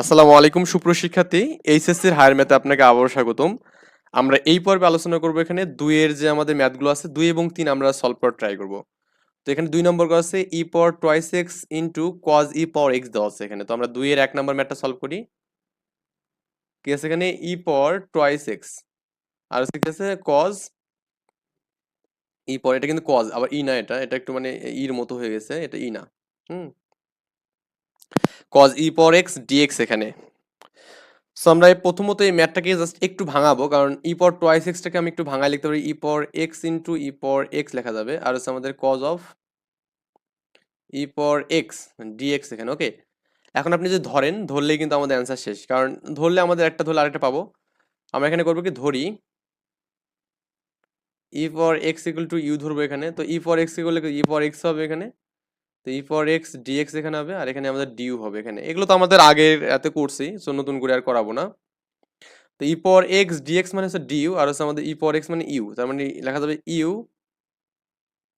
আসসালামু আলাইকুম সুপ্রশিক্ষার্থী এইচএসসির হায়ার ম্যাথে আপনাকে আবারও স্বাগতম। আমরা এই পর্বে আলোচনা করব এখানে দুইয়ের যে আমাদের ম্যাথগুলো আছে, দুই এবং তিন আমরা সলভ করার ট্রাই করব। তো এখানে দুই নম্বর করা আছে e power twice x into cos e power x দেওয়া আছে এখানে। তো আমরা দুইয়ের এক নম্বর ম্যাথটা সলভ করি। কি আছে এখানে? ই পাওয়ার টোয়াইস এক্স আর হচ্ছে কি আছে? কজ ই পাওয়ার এটা কিন্তু কজ আবার ই না এটা। এটা একটু মানে ইর মতো হয়ে গেছে, এটা ই না। হুম? Cos e power x dx এখানে। সো আমরা প্রথমত এই ম্যাথটাকে জাস্ট একটু ভাঙাবো, কারণ ই পর টোয়াইস এক্সটাকে আমি একটু ভাঙায় লিখতে পারি ই পর এক্স ইন্টু ই পর এক্স লেখা যাবে, আর হচ্ছে আমাদের কজ অফ ই পর এক্স ডিএক্স এখানে ওকে এখন আপনি যদি ধরেন, ধরলেই কিন্তু আমাদের অ্যান্সার শেষ, কারণ ধরলে আমাদের একটা ধরলে আরেকটা পাবো। আমরা এখানে করব কি, ধরি ই পর এক্স ইকুয়াল টু ইউ ধরবো এখানে, তো ই পর এক্স ইকুয়াল ই পর এক্স হবে এখানে তো ই ফর এক্স ডিএক্স এখানে হবে, আর এখানে আমাদের ডিউ হবে এখানে। এগুলো তো আমাদের আগের এতে করছি সো নতুন করে আর করাবো না। তো ই পর এক্স ডিএক্স মানে হচ্ছে ডিউ আর হচ্ছে আমাদের ই পর এক্স মানে ইউ তার মানে লেখা যাবে ইউ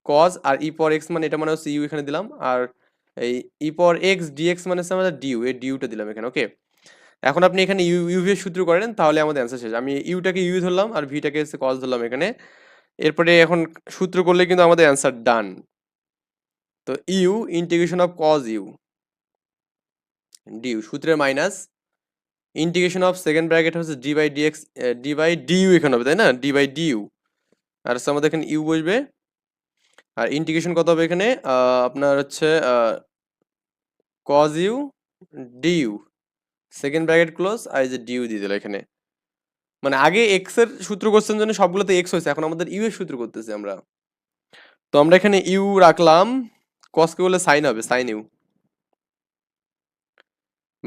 কজ আর ই পর এক্স মানে এটা মানে হচ্ছে ইউ এখানে দিলাম, আর এই ই পর এক্স ডিএক্স মানে হচ্ছে আমাদের ডিউ এই ডিউটা দিলাম এখানে, ওকে? এখন আপনি এখানে ইউ ইউ এর সূত্র করেন, তাহলে আমাদের অ্যান্সার শেষ। আমি ইউটাকে ইউ ধরলাম, আর ভিটাকে হচ্ছে কজ ধরলাম এখানে। এরপরে এখন সূত্র করলে কিন্তু আমাদের অ্যান্সার ডান তো u integration of cos u. Du সূত্রের minus integration of second bracket হচ্ছে d by dx d by du এখানে হবে, তাই না? ডি বাই ডিইউ আর হচ্ছে আমাদের এখানে ইউ বসবে। আর ইন্টিগ্রেশন কত হবে এখানে? আপনার হচ্ছে cos u du second bracket close, আর এই যে ডিইউ দিয়ে দিল এখানে। মানে আগে এক্সের সূত্র করছেন জন্য সবগুলোতে এক্স হয়েছে, এখন আমাদের ইউ এর সূত্র করতেছি আমরা। তো আমরা এখানে ইউ রাখলাম। কসকে বলে সাইন হবে sine u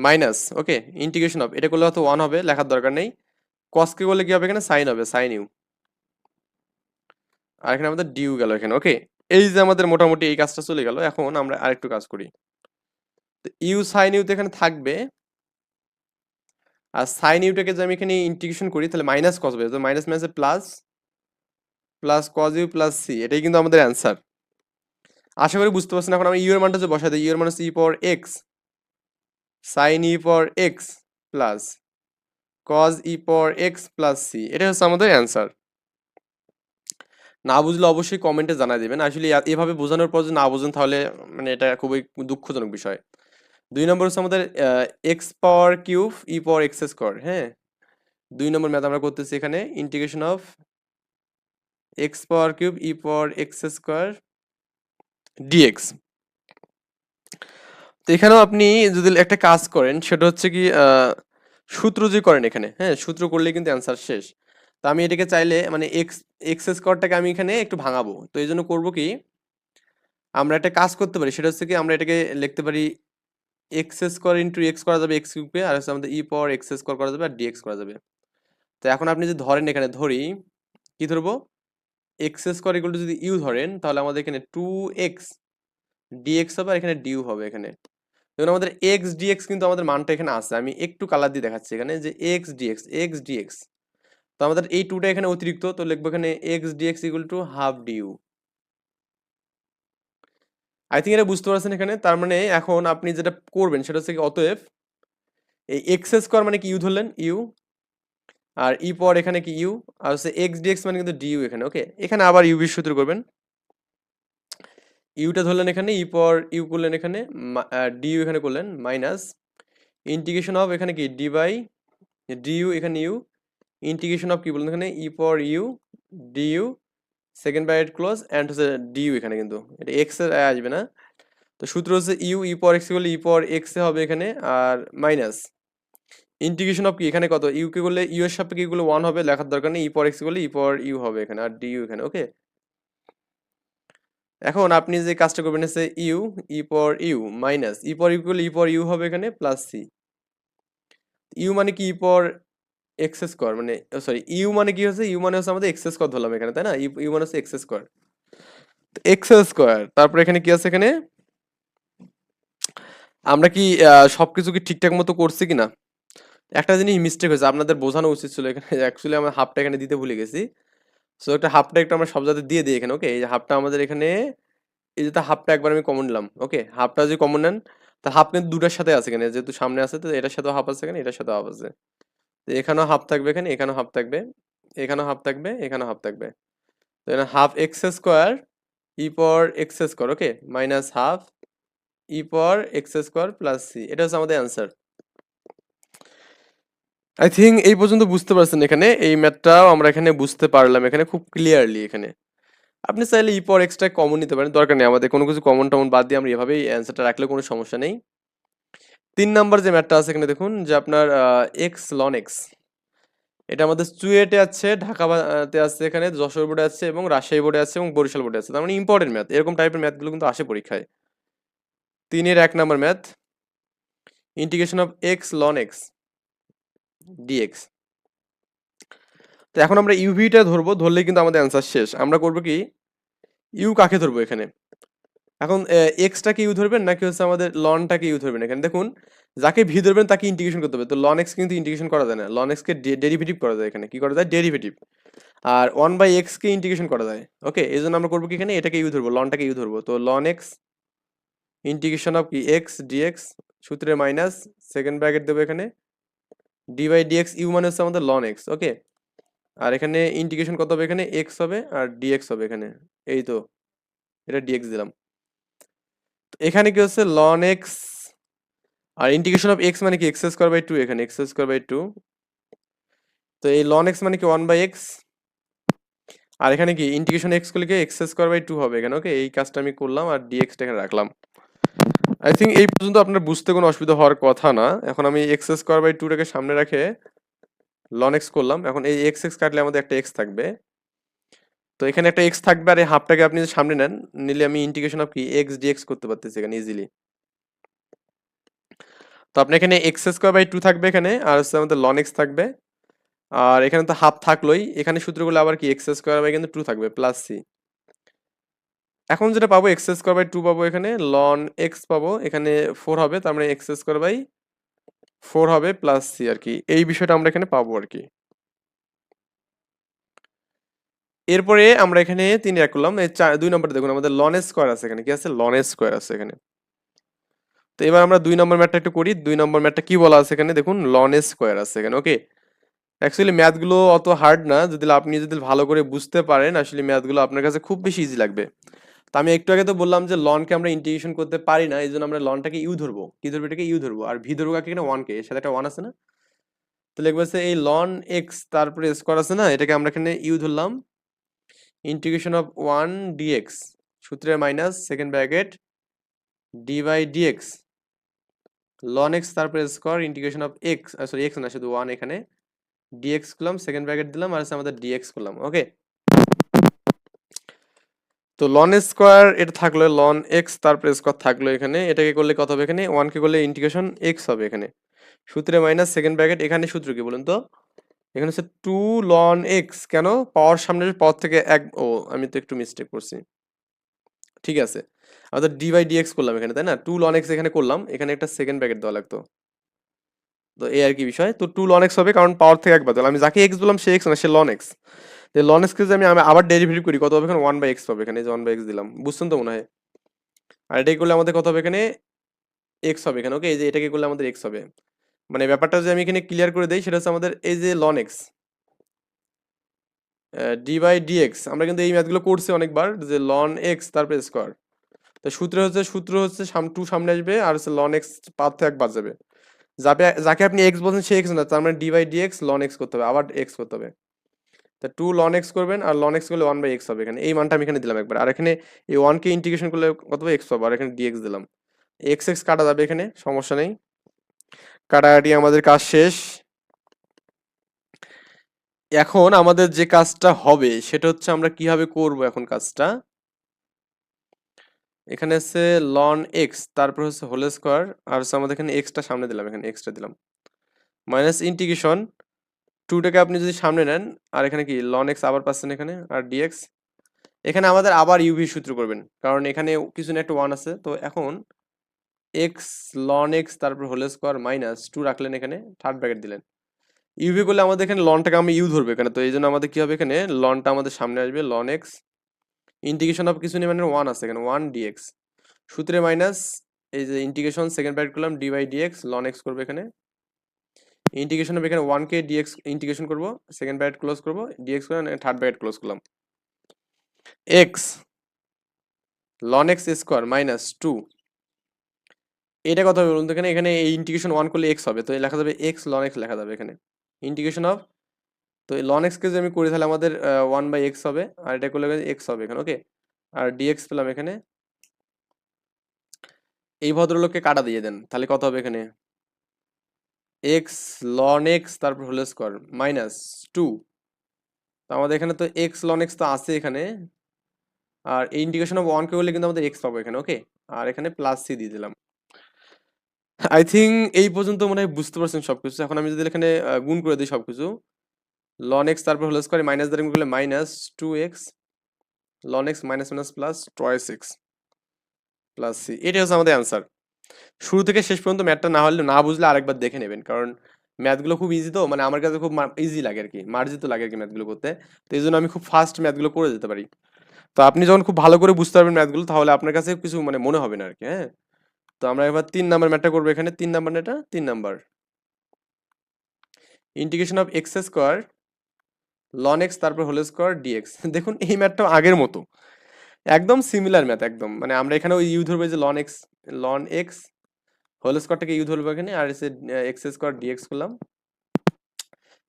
minus okay integration of এটা করলে হয়তো ওয়ান হবে, লেখার দরকার নেই। কসকে করলে কি হবে এখানে? সাইন হবে সাইন ইউ আর এখানে আমাদের ডিউ গেল এখানে ওকে এই যে আমাদের মোটামুটি এই কাজটা চলে গেল, এখন আমরা আরেকটু কাজ করি। তো ইউ সাইন ইউ তো এখানে থাকবে। আর সাইন ইউটাকে যদি আমি এখানে ইন্টিগ্রেশন করি, তাহলে মাইনাস কস হবে, তো মাইনাস মাইনাসে plus plus cos u plus c এটাই কিন্তু আমাদের অ্যান্সার আশা করি বুঝতে পারছেন, এখন আমরা ইউ এর মানটা যে বসাই দিই ইউ এর মান হচ্ছে e power x sine e power x plus cos e power x plus c এটা হচ্ছে আমাদের অ্যান্সার না বুঝলে অবশ্যই কমেন্টে জানাই দেবেন। আসলে এভাবে বোঝানোর পর যদি না বোঝেন তাহলে মানে এটা খুবই দুঃখজনক বিষয়। দুই নম্বর হচ্ছে আমাদের x power cube e power x square হ্যাঁ? দুই নম্বর ম্যাথ আমরা করতেছি এখানে integration of x power cube e power x square dx তো এখানেও আপনি যদি একটা কাজ করেন, সেটা হচ্ছে কি সূত্র যে করেন এখানে হ্যাঁ সূত্র করলে কিন্তু অ্যান্সার শেষ। তো আমি এটাকে চাইলে মানে এক্স এক্স স্কোয়ারটাকে আমি এখানে একটু ভাঙাবো। তো এই জন্য করব কি, আমরা একটা কাজ করতে পারি, সেটা হচ্ছে কি, আমরা এটাকে লিখতে পারি এক্স স্কোয়ার ইন্টু এক্স করা যাবে এক্স কিউবে আর হচ্ছে আমাদের ই পাওয়ার এক্স স্কোয়ার করা যাবে, আর ডিএক্স করা যাবে। তো এখন আপনি যদি ধরেন এখানে, ধরি, কি ধরবো? এক্স স্কোয়ার ইকুয়াল টু যদি ইউ ধরেন, তাহলে আমাদের এখানে টু এক্স ডিএক্স হবে আর এখানে ডিউ হবে এখানে। দেখুন আমাদের এক্স ডিএক্স কিন্তু আমাদের মানটা এখানে আছে। আমি একটু কালার দিয়ে দেখাচ্ছি এখানে যে এক্স ডিএক্স এক্স ডিএক্স তো আমাদের এই টুটা এখানে অতিরিক্ত, তো লিখব এখানে x dx equal to half du I think এটা বুঝতে পারছেন এখানে। তার মানে এখন আপনি যেটা করবেন, সেটা হচ্ছে অতএব এই এক্স স্কোয়ার মানে কি ইউ ধরলেন ইউ আর ই পর এখানে কি ইউ আর হচ্ছে এক্স ডিএক্স মানে কিন্তু ডিউ এখানে ওকে এখানে আবার ইউ বির সূত্র করবেন ইউটা ধরলেন এখানে, ই পর ইউ করলেন এখানে ডিউ এখানে করলেন মাইনাস ইন্টিগ্রেশন অফ এখানে কি? ডি বাই ডিউ এখানে ইউ ইন্টিগ্রেশন অফ কি বললেন এখানে? ই পর u du second by bracket close and হচ্ছে ডিউ এখানে কিন্তু। এটা এক্সের আসবে না। তো সূত্র হচ্ছে ইউ ই পর এক্স করলে ই পর এক্স হবে এখানে, আর মাইনাস ইন্টিগ্রেশন অফ কি এখানে কত? ইউকে করলে ইউ এর সাপেক্ষে এগুলো ওয়ান হবে, লেখার দরকার নেই ই পর এক্স করলে ই পর ইউ হবে এখানে, আর ডি ইউ এখানে ওকে এখন আপনি যে কাজটা করবেন হচ্ছে ইউ ই পর ইউ মাইনাস ই পর ইউ করলে ই পর ইউ হবে এখানে প্লাস সি ইউ মানে কি? ই পর এক্স স্কোয়ার মানে সরি ইউ মানে কি হচ্ছে? ইউ মানে হচ্ছে আমাদের এক্স স্কোয়ার ধরলাম এখানে, তাই না? ইউ মানে হচ্ছে এক্স স্কোয়ার এক্স স্কোয়ার তারপর এখানে কি আছে এখানে? আমরা কি সবকিছু কি ঠিকঠাক মতো করছি কিনা? একটা জিনিস মিস্টেক হয়েছে, আপনাদের বোঝানো উচিত ছিল এখানে অ্যাকচুয়ালি আমরা হাফটা এখানে দিতে ভুলে গেছি। সো একটা হাফটা একটু আমরা সব জায়গায় দিয়ে দিই এখানে ওকে এই যে হাফটা আমাদের এখানে, এই যে হাফটা একবার আমি কমন নিলাম ওকে হাফটা যদি কমন নেন তার হাফ কিন্তু দুটার সাথে আছে এখানে, যেহেতু সামনে আছে, তো এটার সাথেও হাফ আছে এখানে, এটার সাথেও হাফ আছে। তো এখানেও হাফ থাকবে এখানে, এখানেও হাফ থাকবে, এখানেও হাফ থাকবে, এখানেও হাফ থাকবে। তো এখানে হাফ এক্স স্কোয়ার ই পর x square okay minus half e পর এক্স স্কোয়ার প্লাস সি এটা হচ্ছে আমাদের অ্যান্সার আই থিঙ্ক এই পর্যন্ত বুঝতে পারছেন এখানে। এই ম্যাথটাও আমরা এখানে বুঝতে পারলাম, এখানে খুব ক্লিয়ারলি এখানে। আপনি চাইলে ই পর এক্সট্রা কমন নিতে পারেন, দরকার নেই, আমাদের কোনো কিছু কমন টমন বাদ দিয়ে আমরা এভাবেই অ্যান্সারটা রাখলে কোনো সমস্যা নেই। তিন নাম্বার যে ম্যাথটা আছে এখানে দেখুন, যে আপনার এক্স লন এক্স এটা আমাদের চুয়েটে আছে ঢাকাতে আছে এখানে, যশোর বোর্ডে আছে এবং রাজশাহী বোর্ডে আছে এবং বরিশাল বোর্ডে আছে। তার মানে ইম্পর্টেন্ট ম্যাথ এরকম টাইপের ম্যাথগুলো কিন্তু আসে পরীক্ষায়। তিনের এক number math integration of x ln x dx তো এখন আমরা ইউভিটা ধরবো ধরলে কিন্তু আমাদের অ্যান্সার শেষ। আমরা করব কি ইউ কাকে ধরবো এখানে? এখন এক্সটাকে ইউ ধরবেন নাকি হচ্ছে আমাদের লনটাকে ইউ ধরবেন এখানে? দেখুন, যাকে ভি ধরবেন তাকে ইন্টিগ্রেশন করতে হবে। তো লন এক্স কিন্তু ইন্টিগ্রেশন করা যায় না। লন এক্সকে ডেরিভেটিভ করা যায় এখানে। কি করা যায়? ডেরিভেটিভ আর ওয়ান বাই এক্সকে ইন্টিগ্রেশন করা যায়। ওকে এই জন্য আমরা করব কি এখানে? এটাকে ইউ ধরবো লনটাকে ইউ ধরবো। তো লন এক্স ইন্টিগ্রেশন অফ কি? এক্স ডিএক্স সূত্রে মাইনাস সেকেন্ড ব্র্যাকেট দেবো এখানে। ডি ডিএক্স ইউ মানে হচ্ছে আমাদের লন এক্স ওকে আর এখানে ইন্টিগ্রেশন কত হবে? এখানে এক্স হবে আর ডিএক্স হবে এখানে। এই তো, এটা ডিএক্স দিলাম। এখানে কি হচ্ছে? লন এক্স আর ইন্টিগ্রেশন অফ এক্স মানে কি? এক্স স্কোয়ার বাই টু এখানে এক্স স্কোয়ার বাই টু তো এই লন এক্স মানে কি? ওয়ান বাই এক্স আর এখানে কি? ইন্টিগ্রেশন এক্স করলে কি? এক্স স্কোয়ার বাই টু হবে এখানে ওকে এই কাজটা আমি করলাম আর ডিএক্সটা এখানে রাখলাম। আই থিঙ্ক এই পর্যন্ত আপনার বুঝতে কোনো অসুবিধা হওয়ার কথা না। এখন আমি এক্স স্কোয়ার বাই টুটাকে সামনে রেখে লন এক্স করলাম। এখন এই এক্স এক্স কাটলে আমাদের একটা এক্স থাকবে। তো এখানে একটা এক্স থাকবে আর এই হাফটাকে আপনি সামনে নেন, নিলে আমি ইন্টিগ্রেশন অফ কি? এক্স ডিএক্স করতে পারতেছি এখানে ইজিলি তো আপনি এখানে এক্স স্কোয়ার বাই টু থাকবে এখানে, আর হচ্ছে আমাদের লন এক্স থাকবে। আর এখানে তো হাফ থাকলোই। এখানে সূত্রগুলো আবার কি? এক্স স্কোয়ার বাই কিন্তু টু থাকবে প্লাস সি এখন যেটা পাবো এক্স স্কোয়ার বাই টু পাবো এখানে লন এক্স পাবো, এখানে ফোর হবে, তার মানে এক্স স্কোয়ার বাই ফোর হবে প্লাস সি আর কি। এই বিষয়টা আমরা এখানে পাবো আর কি। এরপরে আমরা এখানে তিন এক করলাম, এই চার, দুই নম্বরে দেখুন, আমাদের লন স্কোয়ার আছে এখানে, কি আছে? লন স্কোয়ার আছে এখানে। তো এবার আমরা দুই নম্বর ম্যাথটা একটু করি, দুই নম্বর ম্যাথটা কি বলা আছে এখানে? দেখুন লন স্কোয়ার আছে এখানে ওকে অ্যাকচুয়ালি ম্যাথগুলো অত হার্ড না, যদি আপনি যদি ভালো করে বুঝতে পারেন, আসলে ম্যাথগুলো আপনার কাছে খুব বেশি ইজি লাগবে। তো আমি একটু আগে তো বললাম যে লনকে আমরা ইন্টিগ্রেশন করতে পারি না এই জন্য আমরা লনটাকে ইউ ধরবো। কি ধরবো এটাকে? ইউ ধরবো। আর ভি ধরবো কাকে? এখানে ওয়ানকে সাথে একটা ওয়ান আছে না? তো লিখব হচ্ছে এই লন এক্স তারপরে স্কোয়ার আছে না? এটাকে আমরা এখানে ইউ ধরলাম। ইন্টিগ্রেশন অফ ওয়ান ডিএক্স সূত্রের minus second bracket d by dx ln x তারপরে square integration of x sorry x না, শুধু ওয়ান এখানে। ডিএক্স করলাম সেকেন্ড ব্র্যাকেট দিলাম, আর আমাদের ডিএক্স করলাম ওকে তো লন স্কোয়ার এটা থাকল লন এক্স তারপরে স্কোয়ার থাকল এখানে। এটাকে করলে কত হবে এখানে? ওয়ানকে করলে ইন্টিগ্রেশন এক্স হবে এখানে। সূত্রে মাইনাস সেকেন্ড ব্র্যাকেট এখানে সূত্র কি বলুন তো? এখানে হচ্ছে টু লন এক্স কেন? পাওয়ার সামনে পাওয়ার থেকে এক ও, আমি তো একটু মিস্টেক করছি। ঠিক আছে। আমাদের ডি বাই ডিএক্স করলাম এখানে, তাই না? টু লন এক্স এখানে করলাম। এখানে একটা সেকেন্ড ব্র্যাকেট দেওয়া লাগতো। তো এই আর কি বিষয়। তো টু লন এক্স হবে, কারণ পাওয়ার থেকে একবার দিলাম আমি যাকে এক্স বললাম, সে এক্স না, সে লন এক্স তো লন এক্সকে আমি আবার ডেরিভেটিভ করি, কত হবে এখানে? ওয়ান বাই এক্স পাবে এখানে যে ওয়ান বাই এক্স দিলাম। বুঝছেন তো মনে হয়? আর এটাকে করলে আমাদের কত হবে এখানে? এক্স হবে এখানে ওকে এই যে এটাকে করলে আমাদের এক্স হবে। মানে ব্যাপারটা যদি আমি এখানে ক্লিয়ার করে দিই, সেটা হচ্ছে আমাদের এই যে ln x d by dx আমরা কিন্তু এই ম্যাথগুলো করছি অনেকবার, যে লন এক্স তারপরে স্কোয়ার তো সূত্র হচ্ছে সূত্র হচ্ছে সাম টু সামনে আসবে, আর হচ্ছে লন এক্স থেকে একবার যাবে। যাবে, যাকে আপনি এক্স বলছেন সে এক্স না, তার মানে d by d x ln x করতে হবে, আবার এক্স করতে হবে। তা টু লন এক্স করবেন আর লন এক্স করলে ওয়ান বাই এক্স হবে। এখানে এই মানটা আমি এখানে দিলাম একবার। আর এখানে এই ওয়ানকে ইন্টিগ্রেশন করলে কত এক্স পাবো আর এখানে ডিএক্স দিলাম। এক্স এক্স কাটা যাবে এখানে, সমস্যা নেই। কাটাকাটি আমাদের কাজ শেষ। এখন আমাদের যে কাজটা হবে, সেটা হচ্ছে আমরা কীভাবে করব এখন কাজটা? এখানে হচ্ছে লন এক্স তারপর হচ্ছে হোল স্কোয়ার আর হচ্ছে আমাদের এখানে এক্সটা সামনে দিলাম। এখানে এক্সটা দিলাম। মাইনাস ইন্টিগ্রেশন টুটাকে আপনি যদি সামনে নেন, আর এখানে কি লন এক্স আবার পাচ্ছেন এখানে, আর ডিএক্স এখানে আমাদের আবার ইউভি সূত্র করবেন। কারণ এখানে কিছু না একটা ওয়ান আছে, তো এখন এক্স লন এক্স তারপর হোল স্কোয়ার মাইনাস টু রাখলেন এখানে থার্ড ব্র্যাকেট দিলেন। ইউভি করলে আমাদের এখানে লনটাকে আমি ইউ ধরবে এখানে, তো এই জন্য আমাদের কি হবে এখানে লনটা আমাদের সামনে আসবে লন এক্স ইন্টিগ্রেশন অফ কিছু নেই মানে ওয়ান আছে এখানে ওয়ান ডিএক্স সূত্রে মাইনাস এই যে ইন্টিগ্রেশন সেকেন্ড ব্র্যাকেট করলাম d by dx ln x করবে এখানে। ইন্টিগ্রেশন হবে এখানে ওয়ান কে ডিএক্স ইন্টিগ্রেশন করব সেকেন্ড ব্র্যাকেট ক্লোজ করব ডিএক্স করে থার্ড ব্র্যাকেট ক্লোজ করলাম। X ln x square minus two এটা কথা বলুন তো এখানে? এখানে এই ইন্টিগ্রেশন ওয়ান করলে এক্স হবে, তো লেখা যাবে এক্স লন এক্স লেখা যাবে এখানে। ইন্টিগ্রেশন অফ তো এই লন এক্সকে যদি আমি করি তাহলে আমাদের ওয়ান বাই এক্স হবে, আর এটা করলে এক্স হবে এখানে ওকে আর ডিএক্স পেলাম এখানে। এই ভদ্রলোককে কাটা দিয়ে দেন, তাহলে কত হবে এখানে? এক্স লন এক্স তারপর হোল স্কোয়ার মাইনাস টু তো আমাদের এখানে তো এক্স লন এক্স তো আছে এখানে। আর এই ইন্টিগ্রেশন অফ ওয়ান কে করলে কিন্তু আমাদের এক্স পাবো এখানে ওকে আর এখানে প্লাস সি দিয়ে দিলাম। আই থিঙ্ক এই পর্যন্ত মনে হয় বুঝতে পারছেন সবকিছু। এখন আমি যদি এখানে গুণ করে দিই সবকিছু লন এক্স তারপর হোল স্কোয়ার মাইনাস দ্বারা করলে minus two x ln x minus minus plus twice x plus c এটাই হচ্ছে আমাদের অ্যান্সার শুরু থেকে শেষ পর্যন্ত ম্যাথটা না হলে না বুঝলে আরেকবার দেখে নেবেন। কারণ ম্যাথগুলো খুব ইজি তো মানে আমার কাছে খুব ইজি লাগে আর কি মার্জিত লাগে আর কি ম্যাথগুলো করতে। তো এই জন্য আমি খুব ফাস্ট ম্যাথগুলো করে যেতে পারি। তো আপনি যখন খুব ভালো করে বুঝতে পারবেন ম্যাথগুলো, তাহলে আপনার কাছে কিছু মানে মনে হবে না আর কি হ্যাঁ? তো আমরা এবার তিন নাম্বার ম্যাথটা করব এখানে। তিন নাম্বার এটা তিন number. Integration of x square ln x তারপর হোল স্কোয়ার ডিএক্স দেখুন, এই ম্যাথটা আগের মতো। একদম সিমিলার ম্যাথ একদম। মানে আমরা এখানে ওই ইউ ধরবো যে ln x ln x whole স্কোয়ারটাকে u ধরবো এখানে, আর এসে এক্স স্কোয়ার ডিএক্স করলাম।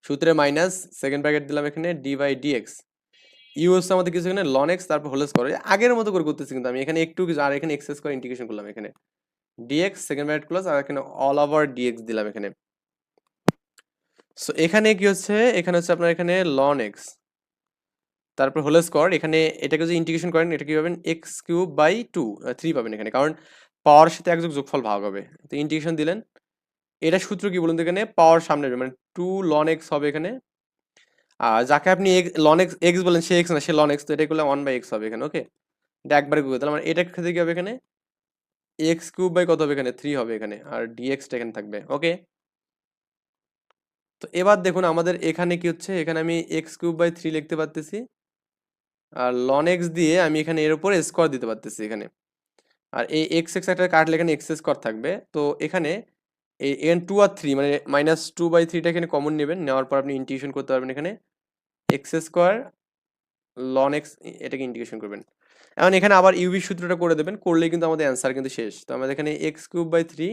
সূত্রে মাইনাস সেকেন্ড ব্র্যাকেট দিলাম এখানে ডি বাই ডিএক্স ইউ হচ্ছে আমাদের কিছু এখানে লন এক্স তারপর হোল স্কোয়ার আগের মতো করে করতেছি কিন্তু আমি। এখানে একটু কিছু, আর এখানে এক্স স্কোয়ার ইন্টিগ্রেশন করলাম এখানে। ডিএক্স সেকেন্ড ব্র্যাকেট ক্লোজ আর এখানে অল ওভার ডিএক্স দিলাম এখানে। সো এখানে কি হচ্ছে? এখানে হচ্ছে আপনার এখানে লন এক্স তারপর হোল স্কোয়ার এখানে এটাকে যদি ইন্টিগ্রেশন করেন এটা কি পাবেন? X cube by two three পাবেন এখানে। কারণ পাওয়ার সাথে একযোগ যোগফল ভাগ হবে। তো ইন্টিগ্রেশন দিলেন। এটা সূত্র কি বলুন তো এখানে? পাওয়ার সামনে আসবে, মানে টু লন এক্স হবে এখানে। আর যাকে আপনি এক্স লন এক্স এক্স বলেন সে এক্স না সে লন এক্স তো এটা করলে ওয়ান বাই এক্স হবে এখানে ওকে এটা একবারে করে দিলাম মানে এটার ক্ষেত্রে কি হবে এখানে? এক্স কিউব বাই কত হবে এখানে? থ্রি হবে এখানে। আর ডিএক্সটা এখানে থাকবে ওকে তো এবার দেখুন আমাদের এখানে কি হচ্ছে? এখানে আমি এক্স কিউব বাই থ্রি লিখতে পারতেছি। আর লন এক্স দিয়ে আমি এখানে এর উপর স্কোয়ার দিতে পারতেছি এখানে। আর এই এক্স এক্স একটা কাটলে এখানে এক্স স্কোয়ার থাকবে। তো এখানে এই এন টু আর থ্রি মানে মাইনাস টু বাই থ্রিটা এখানে কমন নেবেন। নেওয়ার পর আপনি ইন্টিগ্রেশন করতে পারবেন এখানে। এক্স স্কোয়ার লন এক্স এটাকে ইন্টিগ্রেশন করবেন। এখন এখানে আবার ইউবি সূত্রটা করে দেবেন। করলেই কিন্তু আমাদের অ্যান্সার কিন্তু শেষ। তো আমাদের এখানে এক্স কিউব বাই থ্রি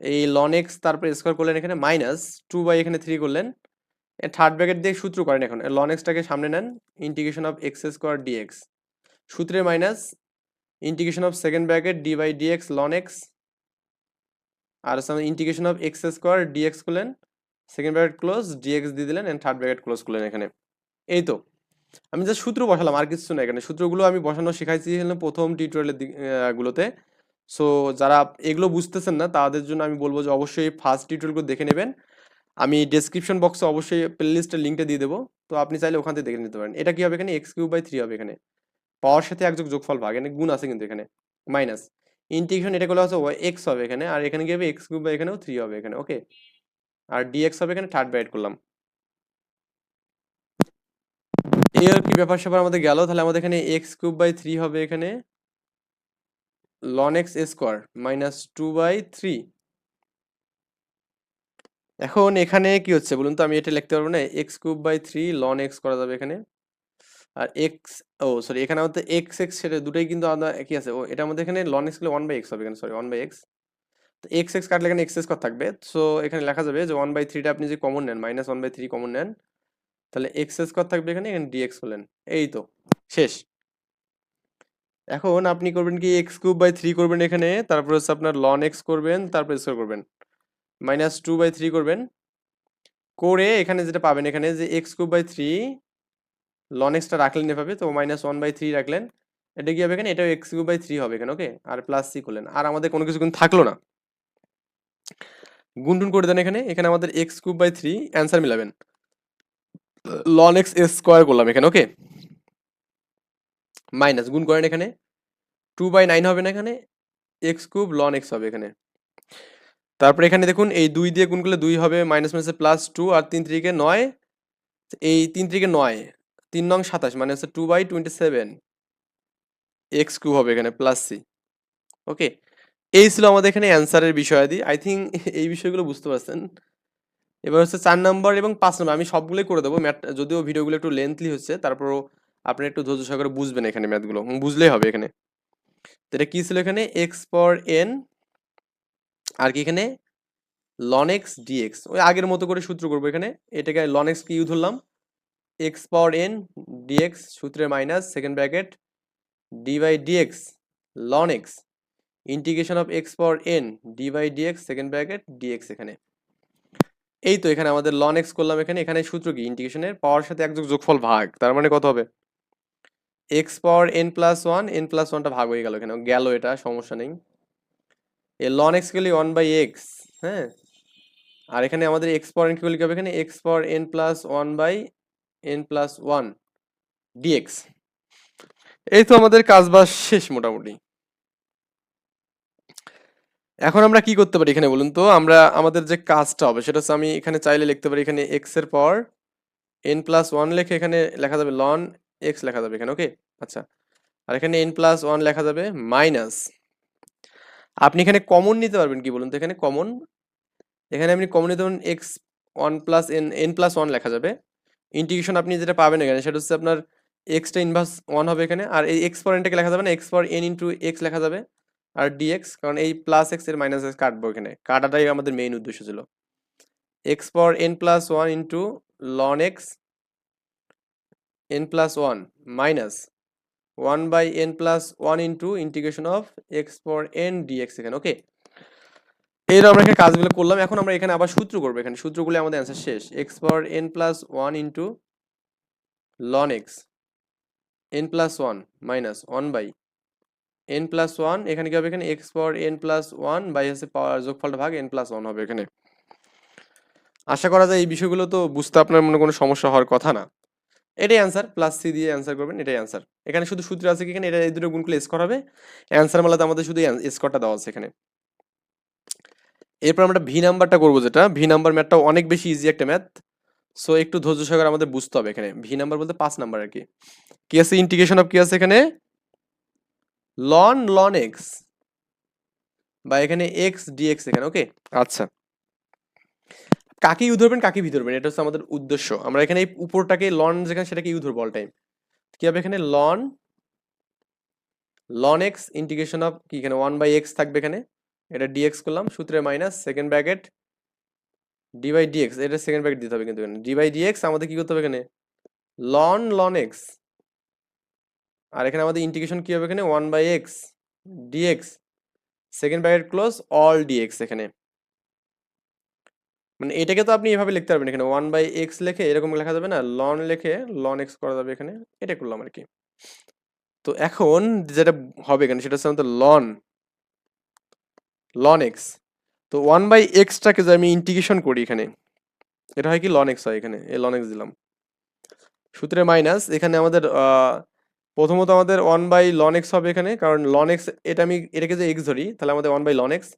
এই লন এক্স তারপরে স্কোয়ার করলেন এখানে মাইনাস টু বাই এখানে থ্রি করলেন। থার্ড ব্র্যাকেট দিয়ে সূত্র করেন এখন। লন এক্সটাকে সামনে নেন integration of x square dx সূত্রে minus integration of second bracket d by dx ln x R integration of x square dx করলেন সেকেন্ড ব্র্যাকেট ক্লোজ ডিএক্স দিয়ে দিলেন অ্যান্ড থার্ড ব্র্যাকেট ক্লোজ করলেন এখানে। এই তো। আমি যে সূত্র বসালাম, আর কিছু না এখানে। সূত্রগুলো আমি বসানো শেখাইছি হলো প্রথম টিউটোরিয়ালের গুলোতে। সো যারা এগুলো বুঝতেছেন না, তাদের জন্য আমি বলব যে অবশ্যই ফার্স্ট টিউটোরিয়ালগুলো দেখে নেবেন। আমি ডেসক্রিপশন বক্সে অবশ্যই প্লেলিস্টের লিঙ্কটা দিয়ে দেবো। তো আপনি চাইলে ওখান থেকে দেখে নিতে পারেন। এটা কি হবে এখানে? এক্স কিউব বাই থ্রি হবে এখানে। পাওয়ার সাথে একযোগ যোগফল ভাগ, এখানে গুণ আছে কিন্তু এখানে। মাইনাস ইন্টিগ্রেশন এটা করলে হচ্ছে এক্স হবে এখানে। আর এখানে হবে? এক্স কিউব বাই এখানেও থ্রি হবে এখানে। ওকে আর ডিএক্স হবে এখানে থার্ড ব্রাইট করলাম। এই আর কি ব্যাপার স্যাপার আমাদের গেল? তাহলে আমাদের এখানে এক্স কিউব বাই থ্রি হবে এখানে। Ln x square minus two by three এখন এখানে কি হচ্ছে বলুন তো? আমি এটা লিখতে পারব না। X cube by three ln x করা যাবে এখানে। আর এক্স ও সরি এখানে আমাদের এক্স এক্স সেটা দুটোই কিন্তু আলাদা একই আছে। ও এটা আমাদের এখানে ln x one by x হবে এখানে সরি ওয়ান বাই এক্স তো এক্স এক্স কাটলে এখানে এক্স এক্স থাকবে। সো এখানে লেখা যাবে যে ওয়ান বাই থ্রিটা আপনি যে কমন নেন minus one by three common নেন, তাহলে এক্স স্কোয়ার থাকবে এখানে এখানে ডিএক্স করলেন এই তো, শেষ। এখন আপনি করবেন কি এক্স কিউব বাই থ্রি করবেন এখানে, তারপর হচ্ছে আপনার লন এক্স করবেন, তারপর স্কোয়ার করবেন। মাইনাস টু বাই থ্রি করবেন। করে এখানে যেটা পাবেন, এখানে যে x cube by three ln extra রাখলেন এভাবে, তো মাইনাস ওয়ান বাই থ্রি রাখলেন। এটা কি হবে এখানে? এটাও এক্স কিউব বাই থ্রি হবে এখানে ওকে আর প্লাস সি করলেন। আর আমাদের কোনো কিছু কিন্তু থাকল না। গুনটুন করে দেন এখানে এখানে আমাদের x cube by three answer মিলাবেন। Ln x square করলাম এখানে ওকে মাইনাস গুণ করেন এখানে। টু বাই নাইন হবে না এখানে এক্স কিউব লন এক্স হবে এখানে। তারপরে এখানে দেখুন, এই দুই দিয়ে গুণ করলে দুই হবে মাইনাস মাইনাসে প্লাস টু আর তিন ত্রিকে নয়, এই তিন ত্রিকে নয়, তিন নং সাতাশ মানে হচ্ছে two by twenty seven x cube হবে এখানে প্লাস সি ওকে এই ছিল আমাদের এখানে অ্যান্সারের বিষয়াদি আই থিঙ্ক এই বিষয়গুলো বুঝতে পারছেন। এবার হচ্ছে চার নম্বর এবং পাঁচ নম্বর আমি সবগুলোই করে দেবো, ম্যাথ, যদিও ভিডিওগুলো একটু লেন্থলি হচ্ছে, তারপরও আপনি একটু ধৈর্য সহকারে বুঝবেন এখানে ম্যাথগুলো, বুঝলেই হবে এখানে। তো এটা কী ছিল এখানে? এক্স পর এন আর কি এখানে? লন এক্স ডিএক্স ওই আগের মতো করে সূত্র করব এখানে। এটাকে লন এক্স কি ইউ ধরলাম এক্স পাওয়ার এন ডিএক্স সূত্রে minus second bracket d dx ln x integration of x power n d dx second bracket dx এখানে। এই তো এখানে আমাদের লন এক্স করলাম এখানে। এখানে সূত্র কি? ইন্টিগ্রেশনের পাওয়ার সাথে একযোগ যোগফল ভাগ। তার মানে কত হবে? X power n plus one n plus ওয়ানটা ভাগ হয়ে গেল এখানে। গেল এটা, সমস্যা নেই। এ লন এক্স গেলে ওয়ান বাই এক্স হ্যাঁ? আর এখানে আমাদের এক্স পর এন কি হবে এখানে? এক্স পর n plus one by n plus one dx এই তো আমাদের কাজ বাজ শেষ মোটামুটি। এখন আমরা কি করতে পারি এখানে বলুন তো? আমরা আমাদের যে কাজটা হবে সেটা হচ্ছে আমি এখানে চাইলে লিখতে পারি এখানে এক্সের পর এন প্লাস ওয়ান লেখে এখানে লেখা যাবে লন এক্স লেখা যাবে এখানে ওকে আচ্ছা। আর এখানে এন প্লাস ওয়ান লেখা যাবে মাইনাস আপনি এখানে কমন নিতে পারবেন কি বলুন তো? এখানে কমন এখানে আপনি কমন নিতে পারেন x one plus n n plus one লেখা যাবে। ইন্টিগ্রেশন আপনি যেটা পাবেন এখানে সেটা হচ্ছে আপনার এক্সটা ইনভার্স ওয়ান হবে এখানে। আর এই এক্স পর এনটাকে লেখা যাবে না? এক্স পর এন ইন্টু এক্স লেখা যাবে। আর ডিএক্স কারণ এই প্লাস এক্সের মাইনাস এক্স কাটবো এখানে। কাটাটাই আমাদের মেইন উদ্দেশ্য ছিল। এক্স পর n plus one into ln x n plus one minus one by n plus one into integration of x পর এন ডিএক্স এখানে ওকে এর আমরা এখানে কাজগুলো করলাম, এখন আমরা এখানে আবার সূত্র করব, এখানে সূত্রগুলো আমাদের অ্যান্সার শেষ x power n plus one into ln x n plus one minus one by n plus one এখানে কি হবে এখানে? X power n plus one by হচ্ছে পাওয়ার যোগফলটা ভাগ এন প্লাস ওয়ান হবে এখানে। আশা করা যায় এই বিষয়গুলো তো বুঝতে আপনার মনে কোনো সমস্যা হওয়ার কথা না। এটাই অ্যান্সার প্লাস সি দিয়ে অ্যান্সার করবেন, এটাই অ্যান্সার এখানে শুধু সূত্র আছে এখানে? এটা এই দুটো গুণ করলে স্কোর হবে। অ্যান্সার মালাতে আমাদের শুধু স্কোরটা দেওয়া আছে এখানে। এরপর আমরা ভি নাম্বারটা করব যেটা। ভি নাম্বার ম্যাথটা অনেক বেশি ইজি একটা ম্যাথ সো একটু ধৈর্য সহকারে আমাদের বুঝতে হবে এখানে। ভি নাম্বার বলতে পাঁচ নাম্বার আর কি। কি আছে? ইন্টিগ্রেশন অফ কি আছে এখানে? লন লন এক্স বা এখানে এক্স ডিএক্স এখানে ওকে আচ্ছা। কাকে ইউ ধরবেন কাকে ভি ধরবেন এটা হচ্ছে আমাদের উদ্দেশ্য। আমরা এখানে উপরটাকে লন যেখানে সেটাকে ইউ ধরবো অল টাইম কি হবে এখানে? Ln ln x integration of কি এখানে? ওয়ান বাই এক্স থাকবে এখানে। এটা ডিএক্স করলাম, সূত্রে minus second bracket d by d x এটা সেকেন্ড ব্র্যাকেট দিতে হবে কিন্তু এখানে। ডি বাই ডিএক্স আমাদের কি করতে হবে এখানে? লন লন এক্স আর এখানে আমাদের ইন্টিগ্রেশন কি হবে এখানে? One by x d x second bracket close all d x এখানে। মানে এটাকে তো আপনি এভাবে লিখতে পারবেন এখানে ওয়ান বাই এক্স লেখে এরকম লেখা যাবে না লন লেখে লন এক্স করা যাবে এখানে, এটা করলাম আর কি। তো এখন যেটা হবে এখানে সেটা হচ্ছে আমাদের লন লন এক্স তো ওয়ান বাই এক্সটাকে যদি আমি ইন্টিগ্রেশন করি এখানে, এটা হয় কি লন এক্স হয় এখানে, এই লন এক্স দিলাম। সূত্রে মাইনাস এখানে আমাদের প্রথমত আমাদের ওয়ান বাই লন এক্স হবে এখানে, কারণ লন এক্স এটা আমি এটাকে যে এক্স ধরি, তাহলে আমাদের ওয়ান বাই লন এক্স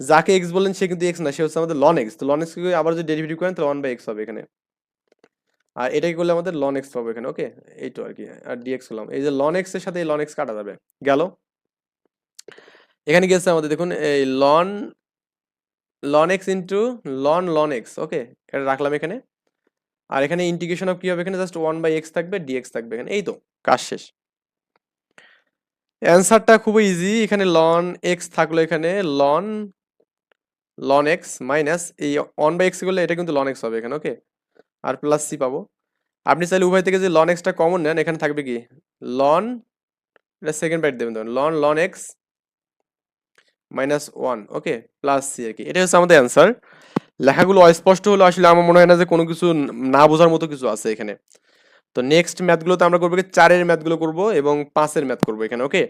যাকে এক্স বললেন, সে কিন্তু এক্স না, সে হচ্ছে আমাদের লন এক্স তো লন এক্স আবার যদি ডেরিভেটিভ করেন, তাহলে ওয়ান বাই এক্স হবে এখানে। আর এটাকে করলে আমাদের লন এক্স পাবো এখানে ওকে এই তো আর কি, আর ডিএক্স করলাম। এই যে লন এর সাথে এই লন এক্স কাটা যাবে, গেল। এখানে গেছে আমাদের, দেখুন, এই ln ln x into ln ln x okay এটা রাখলাম এখানে। আর এখানে ইন্টিগ্রেশন অফ কি হবে? এখানে জাস্ট ওয়ান বাই এক্স থাকবে ডিএক্স থাকবে এখানে। এই তো, কাজ শেষ। অ্যান্সারটা খুবই ইজি এখানে লন এক্স থাকল এখানে লন লন এক্স মাইনাস এই ওয়ান বাই এক্স করলে এটা কিন্তু লন এক্স হবে এখানে ওকে আর প্লাস সি পাবো। আপনি চাইলে উভয় থেকে যে লন এক্সটা কমন নেন, এখানে থাকবে কি? লন এটা সেকেন্ড বাইট দেবেন তখন ln ln x minus one okay plus c আর কি। এটা হচ্ছে আমাদের অ্যান্সার লেখাগুলো অস্পষ্ট হলো আসলে আমার মনে হয় না যে কোনো কিছু না বোঝার মতো কিছু আছে এখানে। তো নেক্সট ম্যাথগুলোতে আমরা করব চারের ম্যাথগুলো করব এবং পাঁচের ম্যাথ করব এখানে ওকে